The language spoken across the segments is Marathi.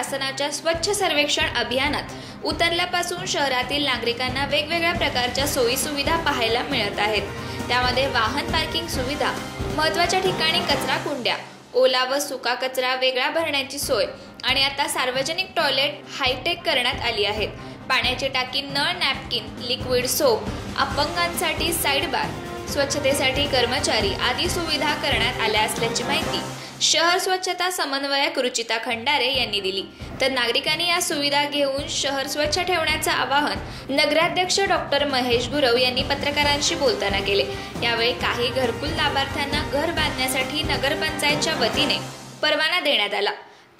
शासनाच्या स्वच्छ सर्वेक्षण अभियानात उतरल्यापासून शहरातील नागरिकांना वेगवेगळ्या प्रकारच्या सोयी सुविधा पाहायला मिळत आहेत. त्यामध्ये वाहन पार्किंग सुविधा महत्त्वाच्या ठिकाणी कचरा कुंड्या ओला व सुका कचरा वेगळा भरण्याची सोय आणि आता सार्वजनिक टॉयलेट हायटेक करण्यात आली आहेत. पाण्याची टाकी नळ नॅपकिन लिक्विड सोप अपंगांसाठी साईड बार स्वच्छतेसाठी कर्मचारी आदी सुविधा करण्यात आल्या असल्याची माहिती शहर स्वच्छता समन्वयक रुचिता खंडारे यांनी दिली. तर नागरिकांनी या सुविधा घेऊन शहर स्वच्छ ठेवण्याचं आवाहन नगराध्यक्ष डॉक्टर महेश गुरव यांनी पत्रकारांशी बोलताना केले. यावेळी काही घरकुल लाभार्थ्यांना घर बांधण्यासाठी नगरपंचायतच्या वतीने परवाना देण्यात आला.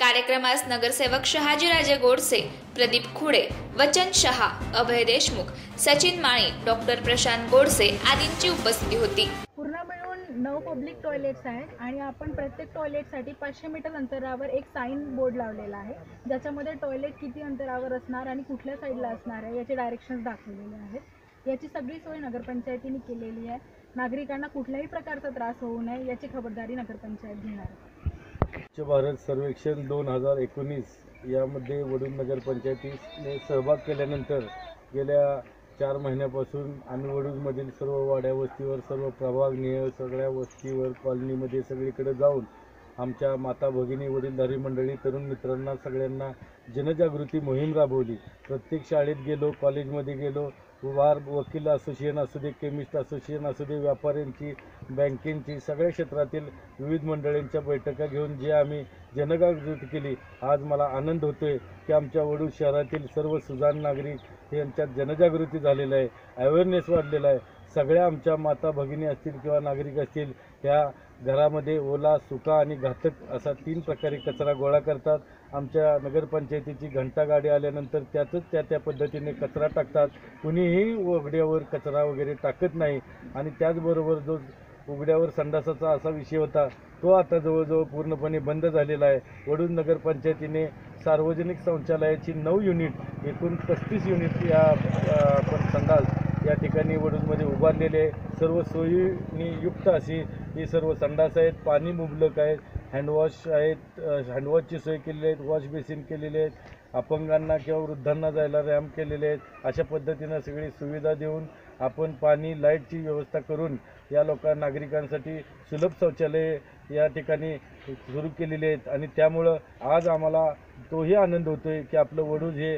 कार्यक्रमास नगरसेवक शहाजीराजे गोडसे प्रदीप खुडे वचन शहा अभय देशमुख सचिन माळी डॉक्टर प्रशांत गोडसे आदींची उपस्थिती होती. पूर्ण मिळून नऊ पब्लिक टॉयलेट्स आहेत आणि आपण प्रत्येक टॉयलेटसाठी पाचशे मीटर अंतरावर एक साईन बोर्ड लावलेला आहे. ज्याच्यामध्ये टॉयलेट किती अंतरावर असणार आणि कुठल्या साईडला असणार आहे याचे डायरेक्शन्स दाखवलेले आहेत. याची सगळी सोय नगरपंचायतीने केलेली आहे. नागरिकांना कुठल्याही प्रकारचा त्रास होऊ नये याची खबरदारी नगरपंचायत घेणार आहे. स्वच्छ भारत सर्वेक्षण दोन हजार एकोणीस यामध्ये वडून नगरपंचायतीने सहभाग केल्यानंतर गेल्या चार महिन्यापासून आम्ही वडूजमधील सर्व वाड्या वस्तीवर सर्व प्रभागनीय सगळ्या वस्तीवर कॉलनीमध्ये सगळीकडे जाऊन आमच्या माता भगिनी वडीलधारी मंडळी तरुण मित्रांना सगळ्यांना जनजागृती मोहीम राबवली. प्रत्येक शाळेत गेलो कॉलेजमध्ये गेलो वार वकील असोसिएशन असू दे केमिस्ट असोसिएशन असू दे व्यापाऱ्यांची बँकेंची सगळ्या क्षेत्रातील विविध मंडळींच्या बैठका घेऊन जे आम्ही जनजागृती केली आज मला आनंद होतोय की आमच्या वडूळ शहरातील सर्व सुजाण नागरिक यांच्यात जनजागृती झालेलं आहे अवेअरनेस वाढलेला आहे. सगळ्या आमच्या माता भगिनी असतील किंवा नागरिक असतील ह्या घरामध्ये ओला सुका आणि घातक असा तीन प्रकारे कचरा गोळा करतात. आमच्या नगरपंचायतीची घंटागाडी आल्यानंतर त्यातच त्या त्या पद्धतीने कचरा टाकतात. कुणीही उघड्यावर कचरा वगैरे टाकत नाही. आणि त्याचबरोबर जो उघड्यावर संडासाचा असा विषय होता तो आता जवळजवळ पूर्णपणे बंद झालेला आहे. वडून नगरपंचायतीने सार्वजनिक शौचालयाची नऊ युनिट एकूण पस्तीस युनिट या अ, संडास बांधलेले सर्व सोयीनी युक्त अशी ही सर्व संडास आहेत पाणी मुबलक आहेत हँडवॉश आहेत हँडवॉशची सोय केलेली आहेत वॉश बेसिन केलेले आहेत अपंगांना किंवा वृद्धांना जायला रॅम्प केलेले आहेत. अशा पद्धतीनं सगळी सुविधा देऊन आपण पाणी लाईटची व्यवस्था करून या लोकां नागरिकांसाठी सुलभ शौचालय या ठिकाणी सुरू केलेली आहेत. आणि त्यामुळं आज आम्हाला तोही आनंद होतो आहे की आपलं वडूज हे